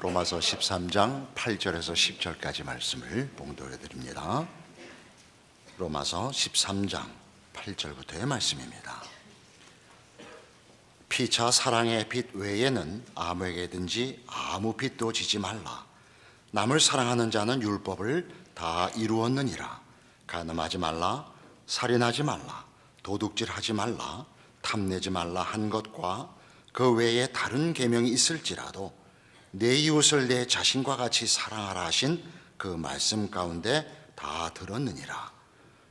로마서 13장 8절에서 10절까지 말씀을 봉독해 드립니다. 로마서 13장 8절부터의 말씀입니다. 피차 사랑의 빛 외에는 아무에게든지 아무 빛도 지지 말라. 남을 사랑하는 자는 율법을 다 이루었느니라. 간음하지 말라, 살인하지 말라, 도둑질하지 말라, 탐내지 말라 한 것과 그 외에 다른 계명이 있을지라도 내 이웃을 내 자신과 같이 사랑하라 하신 그 말씀 가운데 다 들었느니라.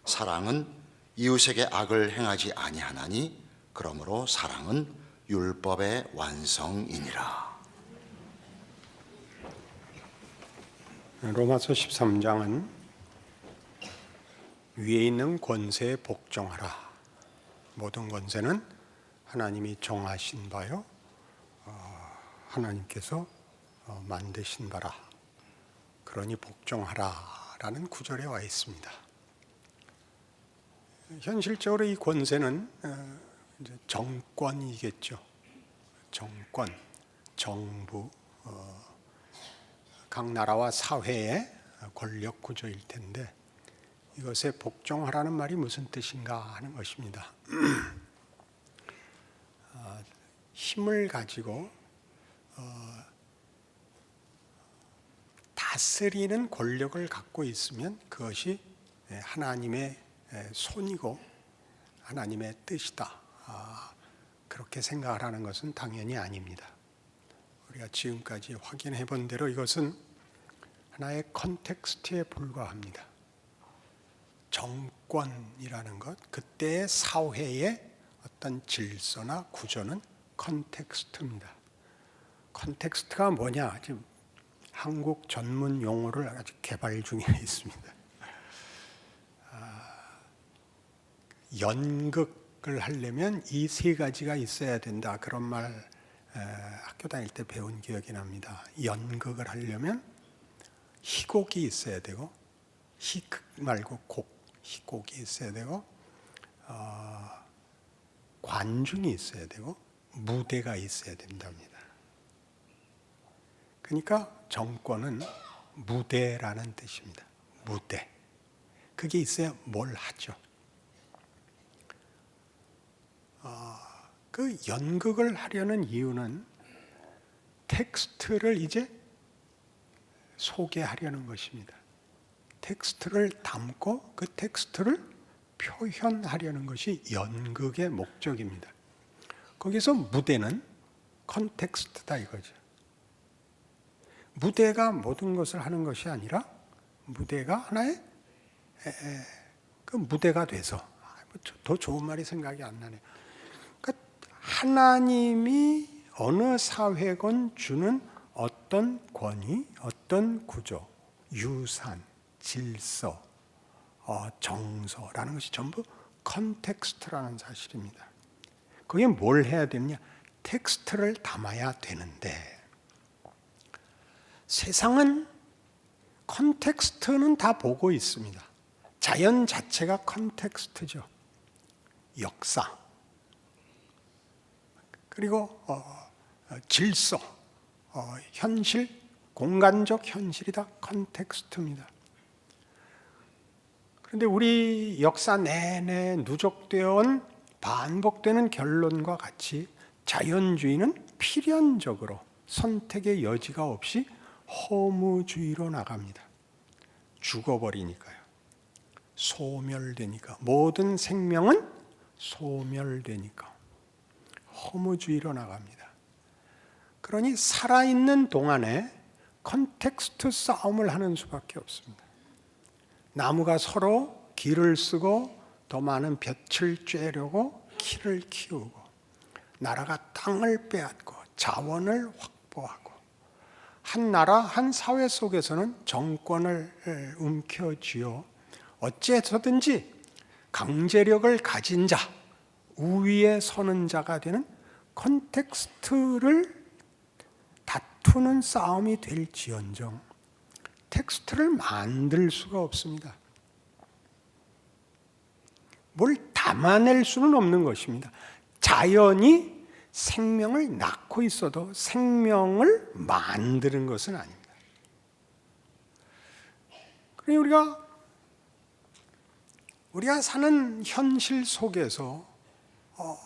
사랑은 이웃에게 악을 행하지 아니하나니 그러므로 사랑은 율법의 완성이니라. 로마서 13장은 위에 있는 권세에 복종하라. 모든 권세는 하나님이 정하신 바요. 어, 하나님께서 어, 만드신 바라. 그러니 복종하라라는 구절에 와 있습니다. 현실적으로 이 권세는 어, 정권이겠죠. 정권, 정부, 어, 각 나라와 사회의 권력 구조일 텐데 이것에 복종하라는 말이 무슨 뜻인가 하는 것입니다. 어, 힘을 가지고 어, 다스리는 권력을 갖고 있으면 그것이 예, 하나님의 예, 손이고 하나님의 뜻이다. 아, 그렇게 생각을 하는 것은 당연히 아닙니다. 우리가 지금까지 확인해 본 대로 이것은 하나의 컨텍스트에 불과합니다. 정권이라는 것, 그때의 사회의 어떤 질서나 구조는 컨텍스트입니다. 컨텍스트가 뭐냐? 지금 한국 전문 용어를 아직 개발 중에 있습니다. 아, 연극을 하려면 이 세 가지가 있어야 된다. 그런 말 에, 학교 다닐 때 배운 기억이 납니다. 연극을 하려면 희곡이 있어야 되고 희극 말고 곡 희곡이 있어야 되고 어, 관중이 있어야 되고 무대가 있어야 된답니다. 그러니까 정권은 무대라는 뜻입니다. 무대. 그게 있어야 뭘 하죠. 어, 그 연극을 하려는 이유는 텍스트를 이제 소개하려는 것입니다. 텍스트를 담고 그 텍스트를 표현하려는 것이 연극의 목적입니다. 거기서 무대는 컨텍스트다 이거죠. 무대가 모든 것을 하는 것이 아니라 무대가 하나의 에, 에, 그 무대가 돼서 아, 뭐더 좋은 말이 생각이 안 나네요. 그러니까 하나님이 어느 사회건 주는 어떤 권위, 어떤 구조, 유산, 질서, 어, 정서라는 것이 전부 컨텍스트라는 사실입니다. 그게 뭘 해야 되느냐? 텍스트를 담아야 되는데 세상은 컨텍스트는 다 보고 있습니다. 자연 자체가 컨텍스트죠. 역사 그리고 어, 어, 질서, 어, 현실, 공간적 현실이 다 컨텍스트입니다. 그런데 우리 역사 내내 누적되어 온 반복되는 결론과 같이 자연주의는 필연적으로 선택의 여지가 없이 허무주의로 나갑니다. 죽어버리니까요. 소멸되니까. 모든 생명은 소멸되니까. 허무주의로 나갑니다. 그러니 살아있는 동안에 컨텍스트 싸움을 하는 수밖에 없습니다. 나무가 서로 길을 쓰고 더 많은 볕을 쬐려고 키를 키우고 나라가 땅을 빼앗고 자원을 확보하고 한 나라 한 사회 속에서는 정권을 움켜쥐어 어찌해서든지 강제력을 가진 자 우위에 서는 자가 되는 컨텍스트를 다투는 싸움이 될지언정 텍스트를 만들 수가 없습니다. 뭘 담아낼 수는 없는 것입니다. 자연이 생명을 낳고 있어도 생명을 만드는 것은 아닙니다. 그러니 우리가 우리가 사는 현실 속에서 어,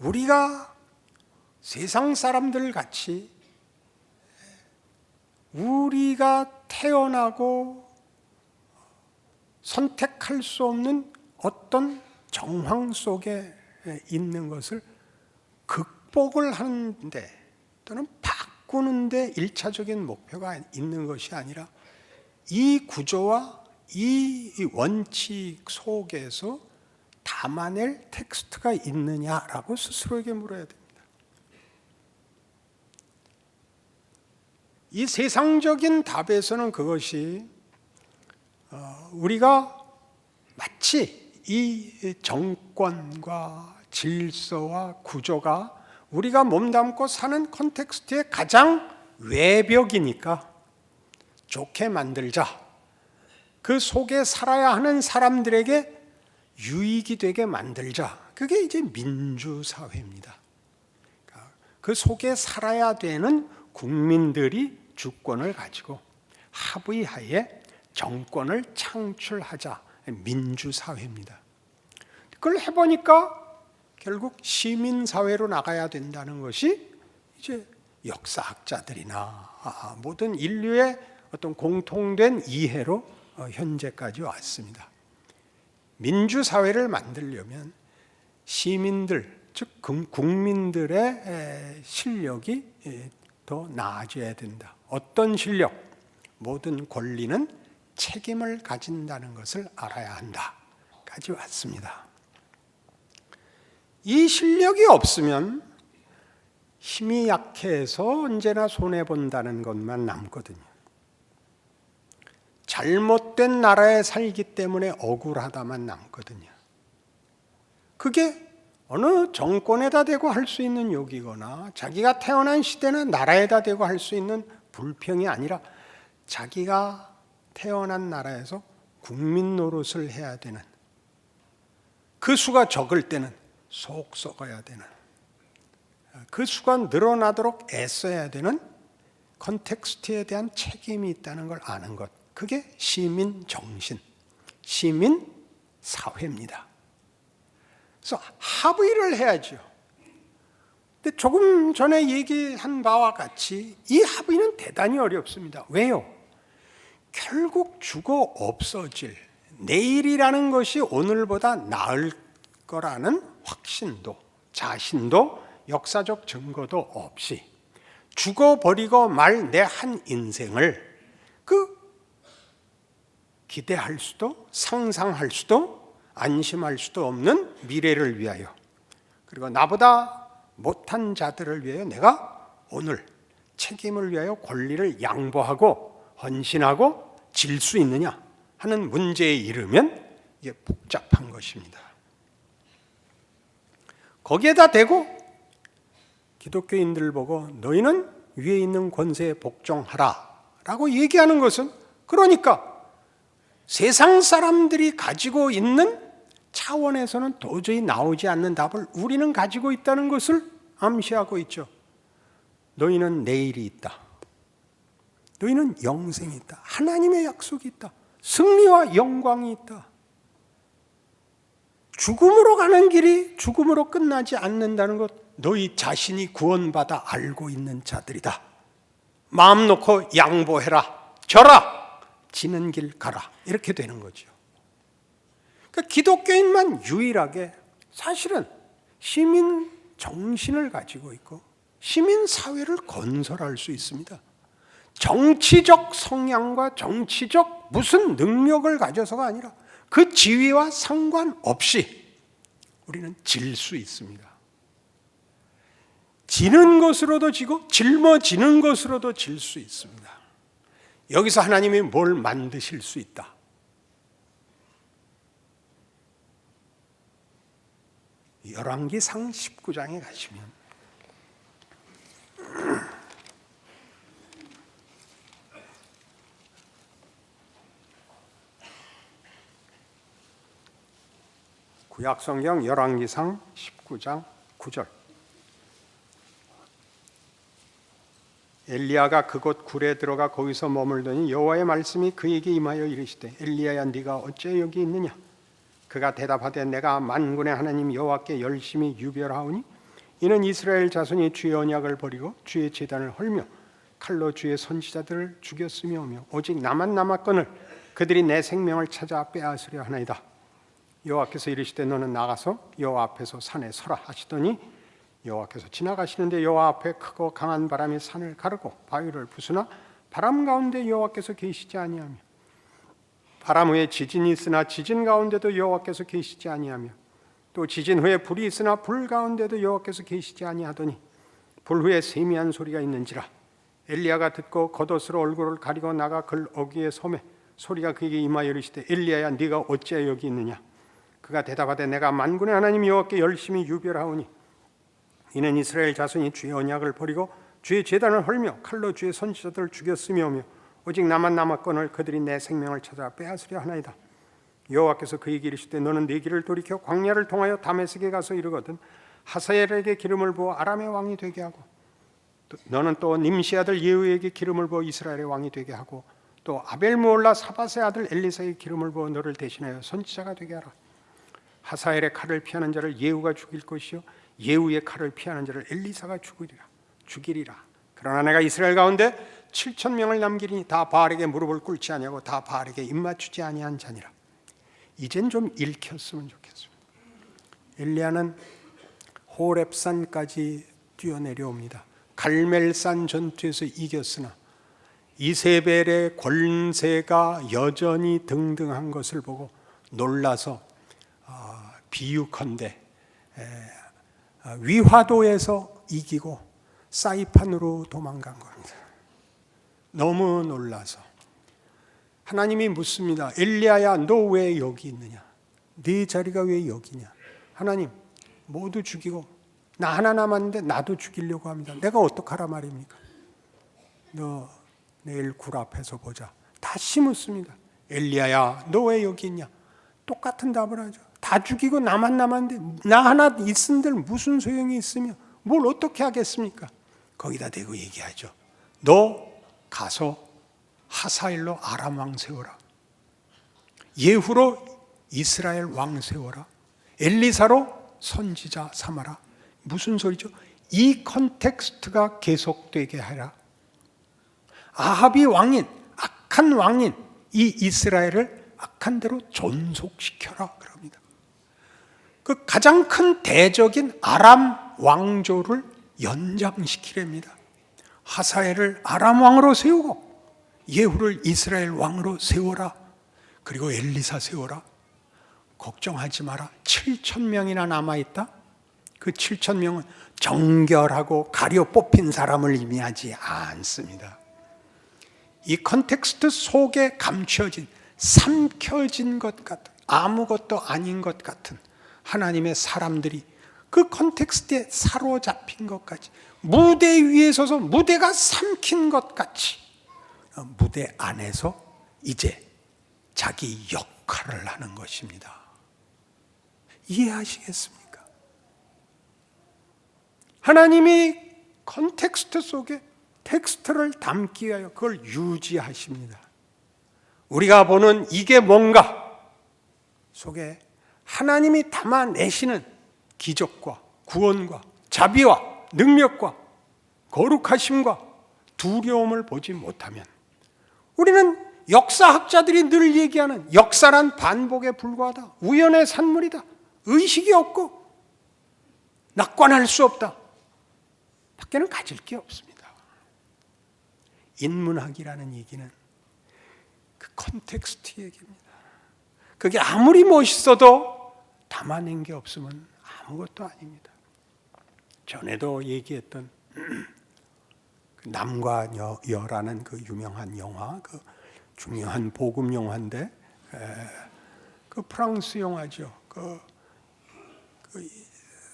우리가 세상 사람들 같이 우리가 태어나고 선택할 수 없는 어떤 정황 속에 있는 것을 극복을 하는데 또는 바꾸는데 일차적인 목표가 있는 것이 아니라 이 구조와 이 원칙 속에서 담아낼 텍스트가 있느냐라고 스스로에게 물어야 됩니다. 이 세상적인 답에서는 그것이 어, 우리가 마치 이 정권과 질서와 구조가 우리가 몸담고 사는 컨텍스트의 가장 외벽이니까 좋게 만들자. 그 속에 살아야 하는 사람들에게 유익이 되게 만들자. 그게 이제 민주사회입니다. 그 속에 살아야 되는 국민들이 주권을 가지고 합의하에 정권을 창출하자. 민주사회입니다. 그걸 해보니까 결국 시민사회로 나가야 된다는 것이 이제 역사학자들이나 아, 모든 인류의 어떤 공통된 이해로 어, 현재까지 왔습니다. 민주사회를 만들려면 시민들, 즉 국민들의 실력이 더 나아져야 된다. 어떤 실력? 모든 권리는 책임을 가진다는 것을 알아야 한다. 까지 왔습니다. 이 실력이 없으면 힘이 약해서 언제나 손해 본다는 것만 남거든요. 잘못된 나라에 살기 때문에 억울하다만 남거든요. 그게 어느 정권에다 대고 할 수 있는 욕이거나 자기가 태어난 시대나 나라에다 대고 할 수 있는 불평이 아니라 자기가 태어난 나라에서 국민 노릇을 해야 되는 그 수가 적을 때는 속 썩어야 되는 그 수가 늘어나도록 애써야 되는 컨텍스트에 대한 책임이 있다는 걸 아는 것 그게 시민 정신, 시민 사회입니다. 그래서 합의를 해야죠. 근데 조금 전에 얘기한 바와 같이 이 합의는 대단히 어렵습니다. 왜요? 결국 죽어 없어질 내일이라는 것이 오늘보다 나을 거라는 확신도 자신도 역사적 증거도 없이 죽어버리고 말 내 한 인생을 그 기대할 수도 상상할 수도 안심할 수도 없는 미래를 위하여 그리고 나보다 못한 자들을 위하여 내가 오늘 책임을 위하여 권리를 양보하고 헌신하고 질 수 있느냐 하는 문제에 이르면 이게 복잡한 것입니다. 거기에다 대고 기독교인들 보고 너희는 위에 있는 권세에 복종하라 라고 얘기하는 것은 그러니까 세상 사람들이 가지고 있는 차원에서는 도저히 나오지 않는 답을 우리는 가지고 있다는 것을 암시하고 있죠. 너희는 내일이 있다. 너희는 영생이 있다. 하나님의 약속이 있다. 승리와 영광이 있다. 죽음으로 가는 길이 죽음으로 끝나지 않는다는 것 너희 자신이 구원받아 알고 있는 자들이다. 마음 놓고 양보해라. 져라. 지는 길 가라. 이렇게 되는 거죠. 그러니까 기독교인만 유일하게 사실은 시민 정신을 가지고 있고 시민 사회를 건설할 수 있습니다. 정치적 성향과 정치적 무슨 능력을 가져서가 아니라 그 지위와 상관없이 우리는 질 수 있습니다. 지는 것으로도 지고 짊어지는 것으로도 질 수 있습니다. 여기서 하나님이 뭘 만드실 수 있다. 열왕기상 19장에 가시면 구약성경 열왕기상 19장 9절. 엘리야가 그곳 굴에 들어가 거기서 머물더니 여호와의 말씀이 그에게 임하여 이르시되 엘리야야 네가 어째 여기 있느냐? 그가 대답하되 내가 만군의 하나님 여호와께 열심히 유별하오니 이는 이스라엘 자손이 주의 언약을 버리고 주의 제단을 헐며 칼로 주의 선지자들을 죽였으며며 오직 나만 남았거늘 그들이 내 생명을 찾아 빼앗으려 하나이다 여호와께서 이르시되 너는 나가서 여호와 앞에서 산에 서라 하시더니 여호와께서 지나가시는데 여호와 앞에 크고 강한 바람이 산을 가르고 바위를 부수나 바람 가운데 여호와께서 계시지 아니하며 바람 후에 지진이 있으나 지진 가운데도 여호와께서 계시지 아니하며 또 지진 후에 불이 있으나 불 가운데도 여호와께서 계시지 아니하더니 불 후에 세미한 소리가 있는지라. 엘리야가 듣고 겉옷으로 얼굴을 가리고 나가 글 어귀에 섬에 소리가 그에게 임하여 이르시되 엘리야야 네가 어찌 여기 있느냐 그가 대답하되 내가 만군의 하나님 여호와께 열심히 유별하오니 이는 이스라엘 자손이 주의 언약을 버리고 주의 제단을 헐며 칼로 주의 선지자들을 죽였으며며 오직 나만 남았거늘 그들이 내 생명을 찾아 빼앗으려 하나이다. 여호와께서 그에게 이르시되 너는 네 길을 돌이켜 광야를 통하여 다메섹에 가서 이르거든 하사엘에게 기름을 부어 아람의 왕이 되게 하고 또 너는 또 님시 아들 예후에게 기름을 부어 이스라엘의 왕이 되게 하고 또 아벨무올라 사바세 아들 엘리사의 기름을 부어 너를 대신하여 선지자가 되게 하라. 하사엘의 칼을 피하는 자를 예후가 죽일 것이요 예후의 칼을 피하는 자를 엘리사가 죽이리라 죽이리라. 그러나 내가 이스라엘 가운데 7천 명을 남기리니 다 바알에게 무릎을 꿇지 아니하고 다 바알에게 입 맞추지 아니한 자니라. 이젠 좀 읽혔으면 좋겠습니다. 엘리야는 호렙산까지 뛰어내려옵니다. 갈멜산 전투에서 이겼으나 이세벨의 권세가 여전히 등등한 것을 보고 놀라서 아, 비유컨대 아, 위화도에서 이기고 사이판으로 도망간 겁니다. 너무 놀라서 하나님이 묻습니다. 엘리야야 너 왜 여기 있느냐? 네 자리가 왜 여기냐? 하나님 모두 죽이고 나 하나 남았는데 나도 죽이려고 합니다. 내가 어떡하라 말입니까? 너 내일 굴 앞에서 보자. 다시 묻습니다. 엘리야야 너 왜 여기 있냐? 똑같은 답을 하죠. 다 죽이고 나만 남았는데 나 하나 있은들 무슨 소용이 있으며 뭘 어떻게 하겠습니까? 거기다 대고 얘기하죠. 너 가서 하사일로 아람 왕 세워라. 예후로 이스라엘 왕 세워라. 엘리사로 선지자 삼아라. 무슨 소리죠? 이 컨텍스트가 계속되게 하라. 아합이 왕인, 악한 왕인 이 이스라엘을 악한 대로 존속시켜라 그럽니다. 그 가장 큰 대적인 아람 왕조를 연장시키랍니다. 하사엘을 아람 왕으로 세우고 예후를 이스라엘 왕으로 세워라. 그리고 엘리사 세워라. 걱정하지 마라. 7천 명이나 남아 있다. 그 7천 명은 정결하고 가려 뽑힌 사람을 의미하지 않습니다. 이 컨텍스트 속에 감춰진 삼켜진 것 같은 아무것도 아닌 것 같은 하나님의 사람들이 그 컨텍스트에 사로잡힌 것까지 무대 위에 서서 무대가 삼킨 것 같이 어, 무대 안에서 이제 자기 역할을 하는 것입니다. 이해하시겠습니까? 하나님이 컨텍스트 속에 텍스트를 담기 위하여 그걸 유지하십니다. 우리가 보는 이게 뭔가 속에 하나님이 담아내시는 기적과 구원과 자비와 능력과 거룩하심과 두려움을 보지 못하면 우리는 역사학자들이 늘 얘기하는 역사란 반복에 불과하다. 우연의 산물이다. 의식이 없고 낙관할 수 없다. 밖에는 가질 게 없습니다. 인문학이라는 얘기는 그 컨텍스트 얘기입니다. 그게 아무리 멋있어도 담아낸 게 없으면 아무것도 아닙니다. 전에도 얘기했던 그 남과 여, 여라는 그 유명한 영화, 그 중요한 복음 영화인데 에, 그 프랑스 영화죠. 그, 그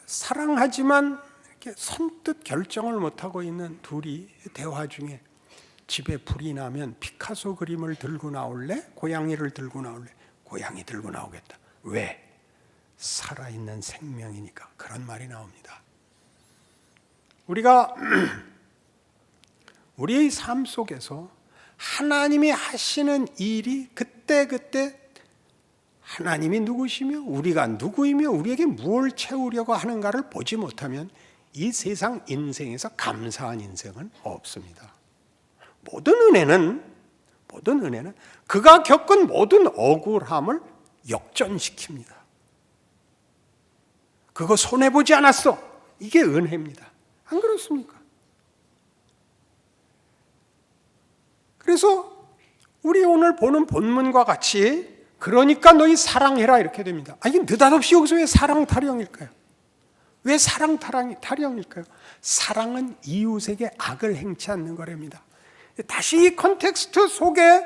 사랑하지만 이렇게 선뜻 결정을 못 하고 있는 둘이 대화 중에 집에 불이 나면 피카소 그림을 들고 나올래? 고양이를 들고 나올래? 고양이 들고 나오겠다. 왜? 살아있는 생명이니까 그런 말이 나옵니다. 우리가 우리의 삶 속에서 하나님이 하시는 일이 그때 그때 하나님이 누구시며 우리가 누구이며 우리에게 무엇을 채우려고 하는가를 보지 못하면 이 세상 인생에서 감사한 인생은 없습니다. 모든 은혜는 모든 은혜는 그가 겪은 모든 억울함을 역전시킵니다. 그거 손해 보지 않았어. 이게 은혜입니다. 안 그렇습니까? 그래서 우리 오늘 보는 본문과 같이 그러니까 너희 사랑해라 이렇게 됩니다. 아니 느닷없이 여기서 왜 사랑 타령일까요? 왜 사랑 타령, 타령일까요? 사랑은 이웃에게 악을 행치 않는 거랍니다. 다시 이 컨텍스트 속에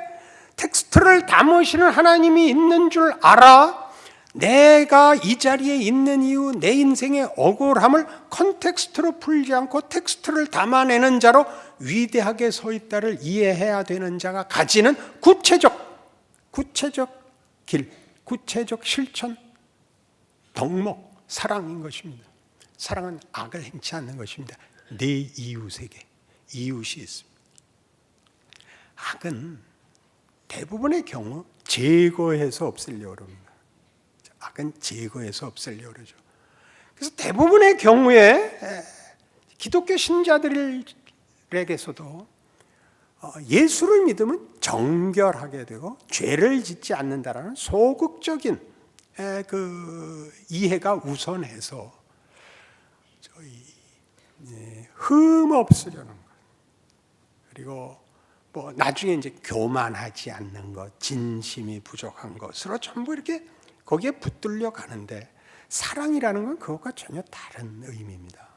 텍스트를 담으시는 하나님이 있는 줄 알아 내가 이 자리에 있는 이유 내 인생의 억울함을 컨텍스트로 풀지 않고 텍스트를 담아내는 자로 위대하게 서 있다를 이해해야 되는 자가 가지는 구체적 구체적 길, 구체적 실천, 덕목, 사랑인 것입니다. 사랑은 악을 행치 않는 것입니다. 내 이웃에게 이웃이 있습니다. 악은 대부분의 경우 제거해서 없애려고 합니다. 악은 제거해서 없애려고 그러죠. 그래서 대부분의 경우에 기독교 신자들에게서도 어, 예수를 믿으면 정결하게 되고 죄를 짓지 않는다라는 소극적인 그 이해가 우선해서 저희 흠 없으려는 것 그리고 뭐 나중에 이제 교만하지 않는 것, 진심이 부족한 것으로 전부 이렇게 거기에 붙들려 가는데 사랑이라는 건 그것과 전혀 다른 의미입니다.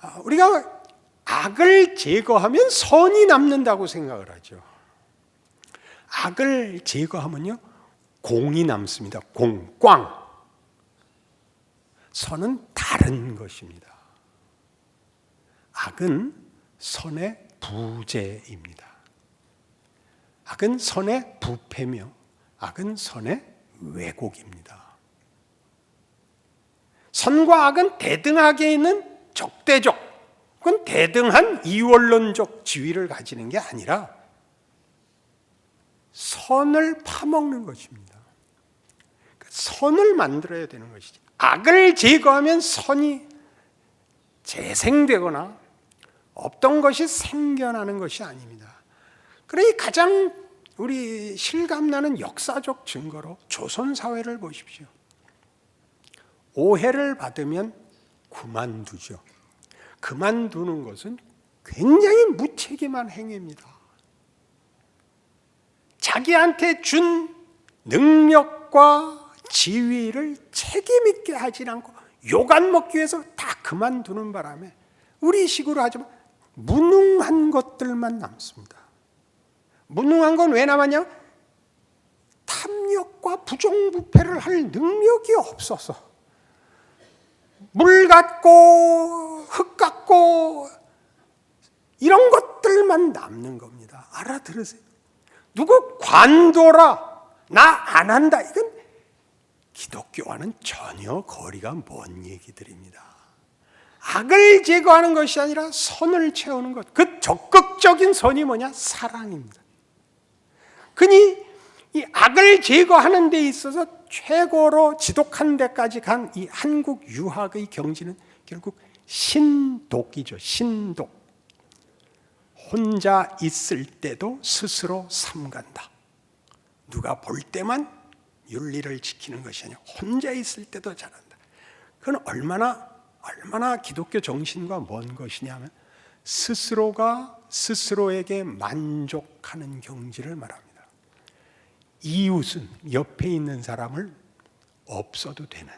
아, 우리가 악을 제거하면 선이 남는다고 생각을 하죠. 악을 제거하면요, 공이 남습니다. 공, 꽝. 선은 다른 것입니다. 악은 선의 부재입니다. 악은 선의 부패며 악은 선의 왜곡입니다. 선과 악은 대등하게 있는 적대적, 그건 대등한 이원론적 지위를 가지는 게 아니라 선을 파먹는 것입니다. 그 선을 만들어야 되는 것이지. 악을 제거하면 선이 재생되거나 없던 것이 생겨나는 것이 아닙니다. 그러니 가장 우리 실감나는 역사적 증거로 조선 사회를 보십시오. 오해를 받으면 그만두죠. 그만두는 것은 굉장히 무책임한 행위입니다. 자기한테 준 능력과 지위를 책임있게 하지 않고 욕안 먹기 위해서 다 그만두는 바람에 우리 식으로 하지만 무능한 것들만 남습니다. 무능한 건 왜 남았냐? 탐욕과 부정부패를 할 능력이 없어서 물 같고 흙 같고 이런 것들만 남는 겁니다. 알아들으세요. 누구 관둬라 나 안 한다 이건 기독교와는 전혀 거리가 먼 얘기들입니다. 악을 제거하는 것이 아니라 선을 채우는 것. 그 적극적인 선이 뭐냐? 사랑입니다. 그니 이 악을 제거하는 데 있어서 최고로 지독한 데까지 간 이 한국 유학의 경지는 결국 신독이죠. 신독. 혼자 있을 때도 스스로 삼간다. 누가 볼 때만 윤리를 지키는 것이 아니라 혼자 있을 때도 잘한다. 그건 얼마나 얼마나 기독교 정신과 먼 것이냐면 스스로가 스스로에게 만족하는 경지를 말합니다. 이웃은 옆에 있는 사람을 없어도 되는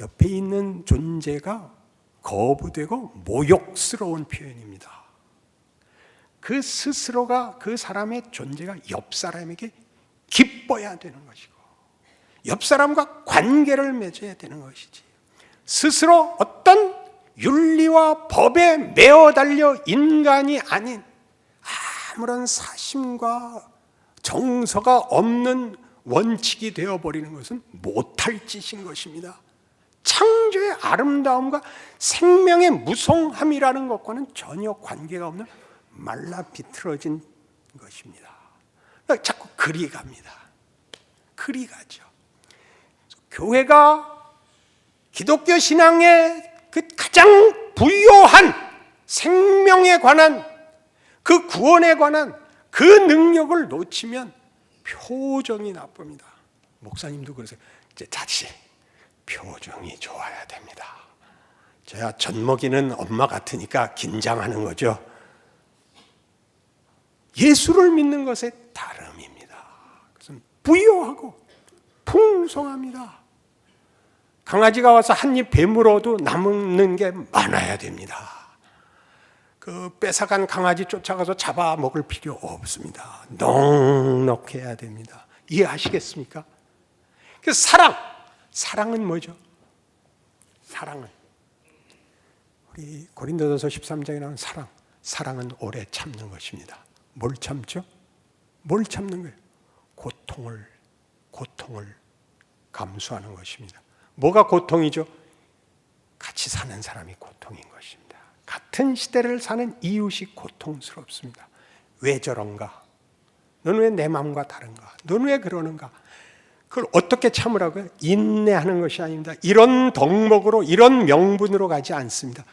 옆에 있는 존재가 거부되고 모욕스러운 표현입니다. 그 스스로가 그 사람의 존재가 옆 사람에게 기뻐야 되는 것이고 옆 사람과 관계를 맺어야 되는 것이지. 스스로 어떤 윤리와 법에 매어 달려 인간이 아닌 아무런 사심과 정서가 없는 원칙이 되어 버리는 것은 못할 짓인 것입니다. 창조의 아름다움과 생명의 무성함이라는 것과는 전혀 관계가 없는 말라 비틀어진 것입니다. 그러니까 자꾸 그리 갑니다. 그리 가죠. 교회가 기독교 신앙의 그 가장 부요한 생명에 관한 그 구원에 관한 그 능력을 놓치면 표정이 나쁩니다. 목사님도 그러세요. 이제 다시 표정이 좋아야 됩니다. 저야 젖먹이는 엄마 같으니까 긴장하는 거죠. 예수를 믿는 것의 다름입니다. 그것은 부유하고 풍성합니다. 강아지가 와서 한 입 베물어도 남는 게 많아야 됩니다. 그 뺏어간 강아지 쫓아가서 잡아 먹을 필요 없습니다. 넉넉해야 됩니다. 이해하시겠습니까? 그 사랑, 사랑은 뭐죠? 사랑은 우리 고린도전서 13장에 나오는 사랑, 사랑은 오래 참는 것입니다. 뭘 참죠? 뭘 참는 거예요? 고통을 고통을 감수하는 것입니다. 뭐가 고통이죠? 같이 사는 사람이 고통인 것입니다. 같은 시대를 사는 이웃이 고통스럽습니다. 왜 저런가? 넌 왜 내 마음과 다른가? 넌 왜 그러는가? 그걸 어떻게 참으라고요? 인내하는 것이 아닙니다. 이런 덕목으로 이런 명분으로 가지 않습니다.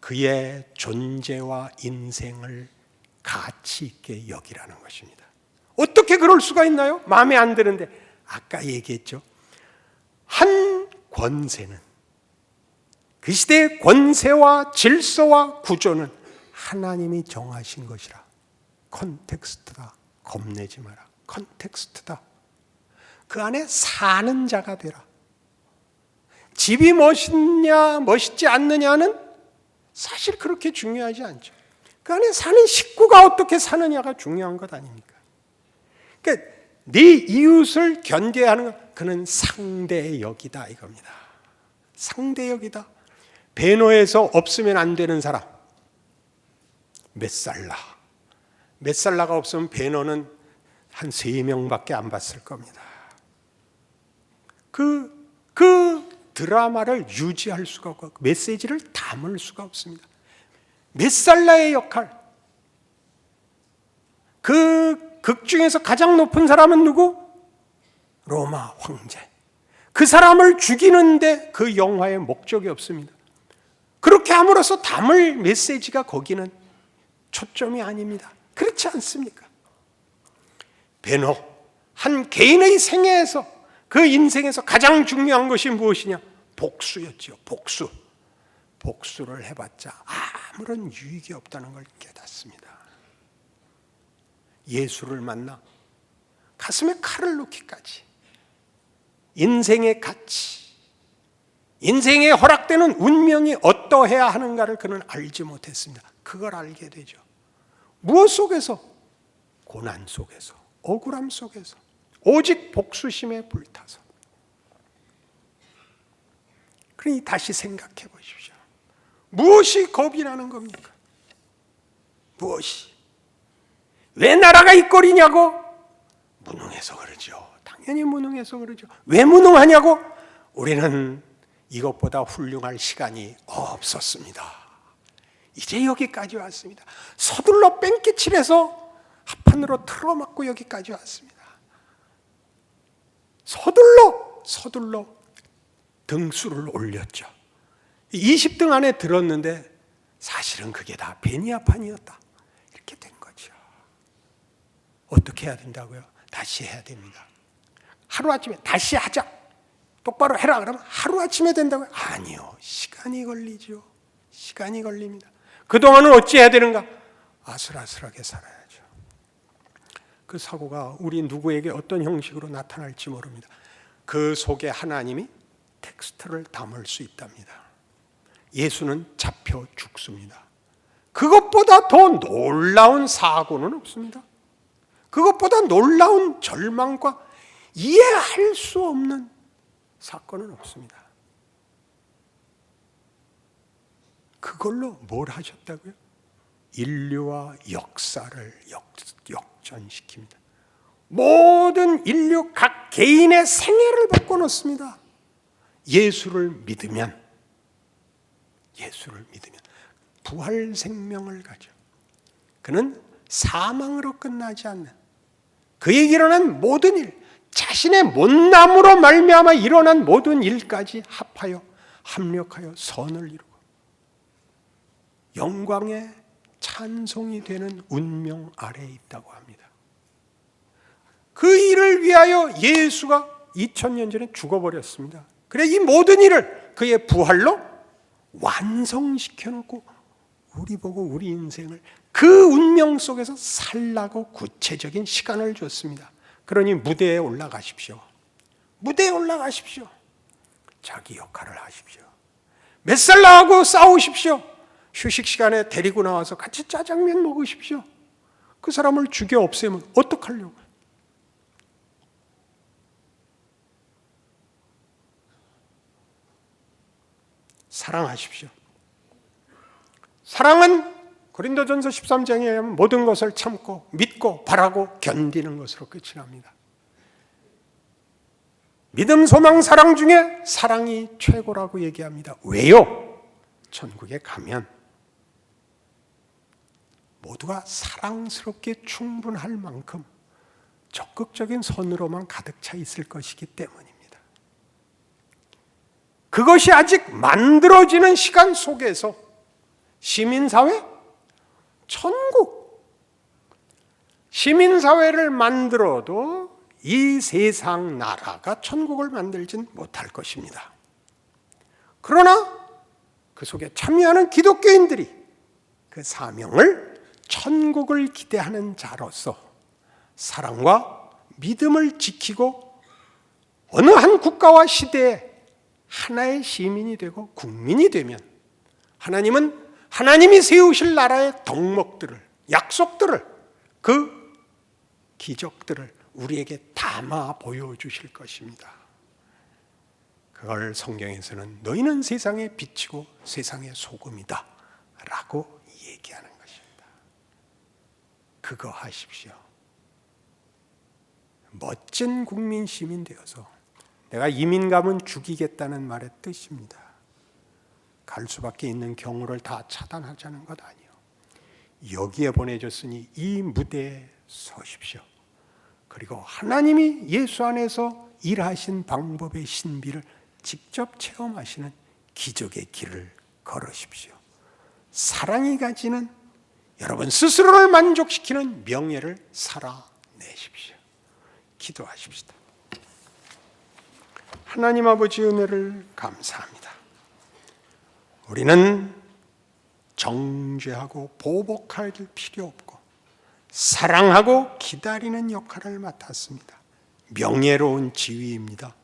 그의 존재와 인생을 가치 있게 여기라는 것입니다. 어떻게 그럴 수가 있나요? 마음에 안 드는데 아까 얘기했죠. 한 권세는 그 시대의 권세와 질서와 구조는 하나님이 정하신 것이라. 컨텍스트다. 겁내지 마라. 컨텍스트다. 그 안에 사는 자가 되라. 집이 멋있냐, 멋있지 않느냐는 사실 그렇게 중요하지 않죠. 그 안에 사는 식구가 어떻게 사느냐가 중요한 것 아닙니까? 그러니까 네 이웃을 견뎌하는 것, 그는 상대역이다 이겁니다. 상대역이다. 배노에서 없으면 안 되는 사람. 메살라. 메살라가 없으면 배노는 한 세 명밖에 안 봤을 겁니다. 그, 그 드라마를 유지할 수가 없고, 메시지를 담을 수가 없습니다. 메살라의 역할. 그 극 중에서 가장 높은 사람은 누구? 로마 황제. 그 사람을 죽이는데 그 영화의 목적이 없습니다. 그렇게 함으로써 담을 메시지가 거기는 초점이 아닙니다. 그렇지 않습니까? 베노 한 개인의 생애에서 그 인생에서 가장 중요한 것이 무엇이냐? 복수였지요. 복수. 복수를 해봤자 아무런 유익이 없다는 걸 깨닫습니다. 예수를 만나 가슴에 칼을 놓기까지 인생의 가치, 인생에 허락되는 운명이 어떠해야 하는가를 그는 알지 못했습니다. 그걸 알게 되죠. 무엇 속에서? 고난 속에서, 억울함 속에서, 오직 복수심에 불타서. 그러니 다시 생각해 보십시오. 무엇이 겁이 나는 겁니까? 무엇이? 왜 나라가 이 꼴이냐고? 무능해서 그러죠. 당연히 무능해서 그러죠. 왜 무능하냐고? 우리는 이것보다 훌륭할 시간이 없었습니다. 이제 여기까지 왔습니다. 서둘러 뺑기칠해서 합판으로 틀어막고 여기까지 왔습니다. 서둘러 서둘러 등수를 올렸죠. 20등 안에 들었는데 사실은 그게 다 베니아판이었다. 이렇게 된 거죠. 어떻게 해야 된다고요? 다시 해야 됩니다. 하루아침에 다시 하자. 똑바로 해라 그러면 하루아침에 된다고요? 아니요. 시간이 걸리죠. 시간이 걸립니다. 그동안은 어찌 해야 되는가? 아슬아슬하게 살아야죠. 그 사고가 우리 누구에게 어떤 형식으로 나타날지 모릅니다. 그 속에 하나님이 텍스트를 담을 수 있답니다. 예수는 잡혀 죽습니다. 그것보다 더 놀라운 사고는 없습니다. 그것보다 놀라운 절망과 이해할 수 없는 사건은 없습니다. 그걸로 뭘 하셨다고요? 인류와 역사를 역, 역전시킵니다. 모든 인류 각 개인의 생애를 바꿔놓습니다. 예수를 믿으면 예수를 믿으면 부활 생명을 가져. 그는 사망으로 끝나지 않는 그에게 일어난 모든 일, 자신의 못남으로 말미암아 일어난 모든 일까지 합하여 합력하여 선을 이루고 영광의 찬송이 되는 운명 아래에 있다고 합니다. 그 일을 위하여 예수가 2000년 전에 죽어버렸습니다. 그래 이 모든 일을 그의 부활로 완성시켜 놓고 우리 보고 우리 인생을 그 운명 속에서 살라고 구체적인 시간을 줬습니다. 그러니 무대에 올라가십시오. 무대에 올라가십시오. 자기 역할을 하십시오. 몇살 나하고 싸우십시오. 휴식 시간에 데리고 나와서 같이 짜장면 먹으십시오. 그 사람을 죽여 없애면 어떡하려고? 사랑하십시오. 사랑은 고린도전서 13장에 의하면 모든 것을 참고 믿고 바라고 견디는 것으로 끝이 납니다. 믿음, 소망, 사랑 중에 사랑이 최고라고 얘기합니다. 왜요? 천국에 가면 모두가 사랑스럽게 충분할 만큼 적극적인 선으로만 가득 차 있을 것이기 때문입니다. 그것이 아직 만들어지는 시간 속에서 시민사회, 천국, 시민사회를 만들어도 이 세상 나라가 천국을 만들진 못할 것입니다. 그러나 그 속에 참여하는 기독교인들이 그 사명을 천국을 기대하는 자로서 사랑과 믿음을 지키고 어느 한 국가와 시대에 하나의 시민이 되고 국민이 되면 하나님은 하나님이 세우실 나라의 덕목들을 약속들을 그 기적들을 우리에게 담아 보여주실 것입니다. 그걸 성경에서는 너희는 세상의 빛이고 세상의 소금이다 라고 얘기하는 것입니다. 그거 하십시오. 멋진 국민 시민 되어서 내가 이민 가면 죽이겠다는 말의 뜻입니다. 갈 수밖에 있는 경우를 다 차단하자는 것 아니요. 여기에 보내줬으니 이 무대에 서십시오. 그리고 하나님이 예수 안에서 일하신 방법의 신비를 직접 체험하시는 기적의 길을 걸으십시오. 사랑이 가지는 여러분 스스로를 만족시키는 명예를 살아내십시오. 기도하십시다. 하나님 아버지 은혜를 감사합니다. 우리는 정죄하고 보복할 필요 없고 사랑하고 기다리는 역할을 맡았습니다. 명예로운 지위입니다.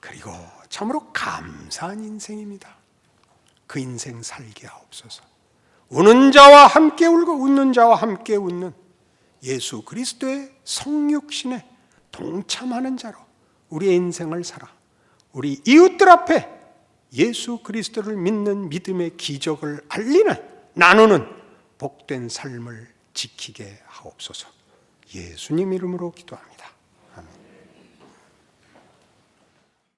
그리고 참으로 감사한 인생입니다. 그 인생 살게 하옵소서. 우는 자와 함께 울고 웃는 자와 함께 웃는 예수 그리스도의 성육신에 동참하는 자로 우리의 인생을 살아 우리 이웃들 앞에 예수 그리스도를 믿는 믿음의 기적을 알리는 나누는 복된 삶을 지키게 하옵소서. 예수님 이름으로 기도합니다.